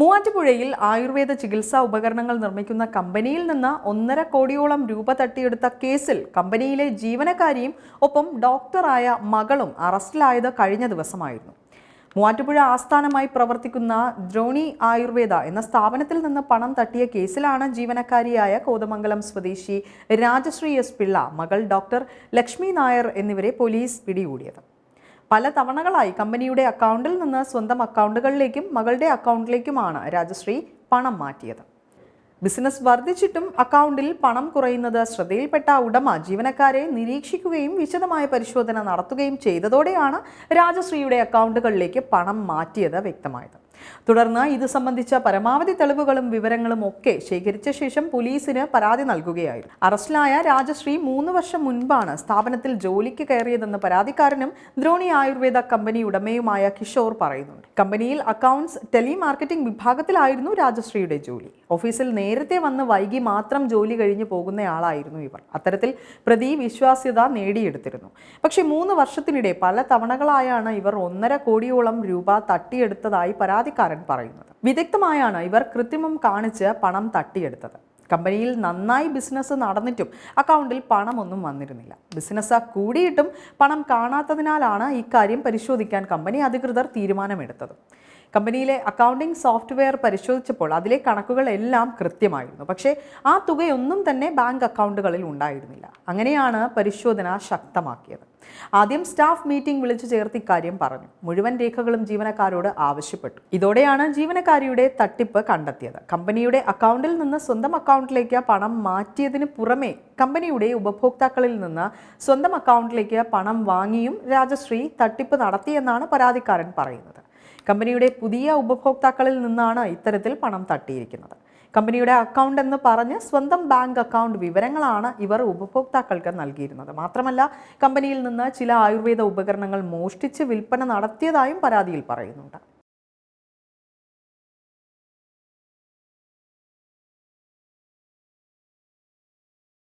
മൂവാറ്റുപുഴയിൽ ആയുർവേദ ചികിത്സാ ഉപകരണങ്ങൾ നിർമ്മിക്കുന്ന കമ്പനിയിൽ നിന്ന് ഒന്നര കോടിയോളം രൂപ തട്ടിയെടുത്ത കേസിൽ കമ്പനിയിലെ ജീവനക്കാരിയും ഒപ്പം ഡോക്ടറായ മകളും അറസ്റ്റിലായത് കഴിഞ്ഞ ദിവസമായിരുന്നു. മൂവാറ്റുപുഴ ആസ്ഥാനമായി പ്രവർത്തിക്കുന്ന ദ്രോണി ആയുർവേദ എന്ന സ്ഥാപനത്തിൽ നിന്ന് പണം തട്ടിയ കേസിലാണ് ജീവനക്കാരിയായ കോതമംഗലം സ്വദേശി രാജശ്രീ എസ് പിള്ള മകൾ ഡോക്ടർ ലക്ഷ്മി നായർ എന്നിവരെ പോലീസ് പിടികൂടിയത്. പല തവണകളായി കമ്പനിയുടെ അക്കൗണ്ടിൽ നിന്ന് സ്വന്തം അക്കൗണ്ടുകളിലേക്കും മകളുടെ അക്കൗണ്ടിലേക്കുമാണ് രാജശ്രീ പണം മാറ്റിയത്. ബിസിനസ് വർദ്ധിച്ചിട്ടും അക്കൗണ്ടിൽ പണം കുറയുന്നത് ശ്രദ്ധയിൽപ്പെട്ട ഉടമ ജീവനക്കാരെ നിരീക്ഷിക്കുകയും വിശദമായ പരിശോധന നടത്തുകയും ചെയ്തതോടെയാണ് രാജശ്രീയുടെ അക്കൗണ്ടുകളിലേക്ക് പണം മാറ്റിയത് വ്യക്തമായത്. തുടർന്ന് ഇത് സംബന്ധിച്ച പരമാവധി തെളിവുകളും വിവരങ്ങളും ഒക്കെ ശേഖരിച്ച ശേഷം പോലീസിന് പരാതി നൽകുകയായിരുന്നു. അറസ്റ്റിലായ രാജശ്രീ മൂന്ന് വർഷം മുൻപാണ് സ്ഥാപനത്തിൽ ജോലിക്ക് കയറിയതെന്ന് പരാതിക്കാരനും ദ്രോണി ആയുർവേദ കമ്പനി ഉടമയുമായ കിഷോർ പറയുന്നുണ്ട്. കമ്പനിയിൽ അക്കൗണ്ട്സ് ടെലിമാർക്കറ്റിംഗ് വിഭാഗത്തിലായിരുന്നു രാജശ്രീയുടെ ജോലി. ഓഫീസിൽ നേരത്തെ വന്ന് വൈകി മാത്രം ജോലി കഴിഞ്ഞ് പോകുന്നയാളായിരുന്നു ഇവർ. അത്തരത്തിൽ പ്രതി വിശ്വാസ്യത നേടിയെടുത്തിരുന്നു. പക്ഷേ മൂന്ന് വർഷത്തിനിടെ പല തവണകളായാണ് ഇവർ ഒന്നര കോടിയോളം രൂപ തട്ടിയെടുത്തതായി പരാതിക്കാരൻ പറയുന്നത്. വിദഗ്ധമായാണ് ഇവർ കൃത്രിമം കാണിച്ച് പണം തട്ടിയെടുത്തത്. കമ്പനിയിൽ നന്നായി ബിസിനസ് നടന്നിട്ടും അക്കൗണ്ടിൽ പണമൊന്നും വന്നിരുന്നില്ല. ബിസിനസ് കൂടിയിട്ടും പണം കാണാത്തതിനാലാണ് ഇക്കാര്യം പരിശോധിക്കാൻ കമ്പനി അധികൃതർ തീരുമാനമെടുത്തത്. കമ്പനിയിലെ അക്കൗണ്ടിംഗ് സോഫ്റ്റ്വെയർ പരിശോധിച്ചപ്പോൾ അതിലെ കണക്കുകളെല്ലാം കൃത്യമായിരുന്നു. പക്ഷേ ആ തുകയൊന്നും തന്നെ ബാങ്ക് അക്കൗണ്ടുകളിൽ ഉണ്ടായിരുന്നില്ല. അങ്ങനെയാണ് പരിശോധന ശക്തമാക്കിയത്. ആദ്യം സ്റ്റാഫ് മീറ്റിംഗ് വിളിച്ചു ചേർത്ത് ഇക്കാര്യം പറഞ്ഞു. മുഴുവൻ രേഖകളും ജീവനക്കാരോട് ആവശ്യപ്പെട്ടു. ഇതോടെയാണ് ജീവനക്കാരിയുടെ തട്ടിപ്പ് കണ്ടെത്തിയത്. കമ്പനിയുടെ അക്കൗണ്ടിൽ നിന്ന് സ്വന്തം അക്കൗണ്ടിലേക്ക് പണം മാറ്റിയതിന് പുറമെ കമ്പനിയുടെ ഉപഭോക്താക്കളിൽ നിന്ന് സ്വന്തം അക്കൗണ്ടിലേക്ക് പണം വാങ്ങിയും രാജശ്രീ തട്ടിപ്പ് നടത്തിയെന്നാണ് പരാതിക്കാരൻ പറയുന്നത്. കമ്പനിയുടെ പുതിയ ഉപഭോക്താക്കളിൽ നിന്നാണ് ഇത്തരത്തിൽ പണം തട്ടിയിരിക്കുന്നത്. കമ്പനിയുടെ അക്കൗണ്ട് എന്ന് പറഞ്ഞ് സ്വന്തം ബാങ്ക് അക്കൗണ്ട് വിവരങ്ങളാണ് ഇവർ ഉപഭോക്താക്കൾക്ക് നൽകിയിരുന്നത്. മാത്രമല്ല കമ്പനിയിൽ നിന്ന് ചില ആയുർവേദ ഉപകരണങ്ങൾ മോഷ്ടിച്ച് വിൽപ്പന നടത്തിയതായും പരാതിയിൽ പറയുന്നുണ്ട്.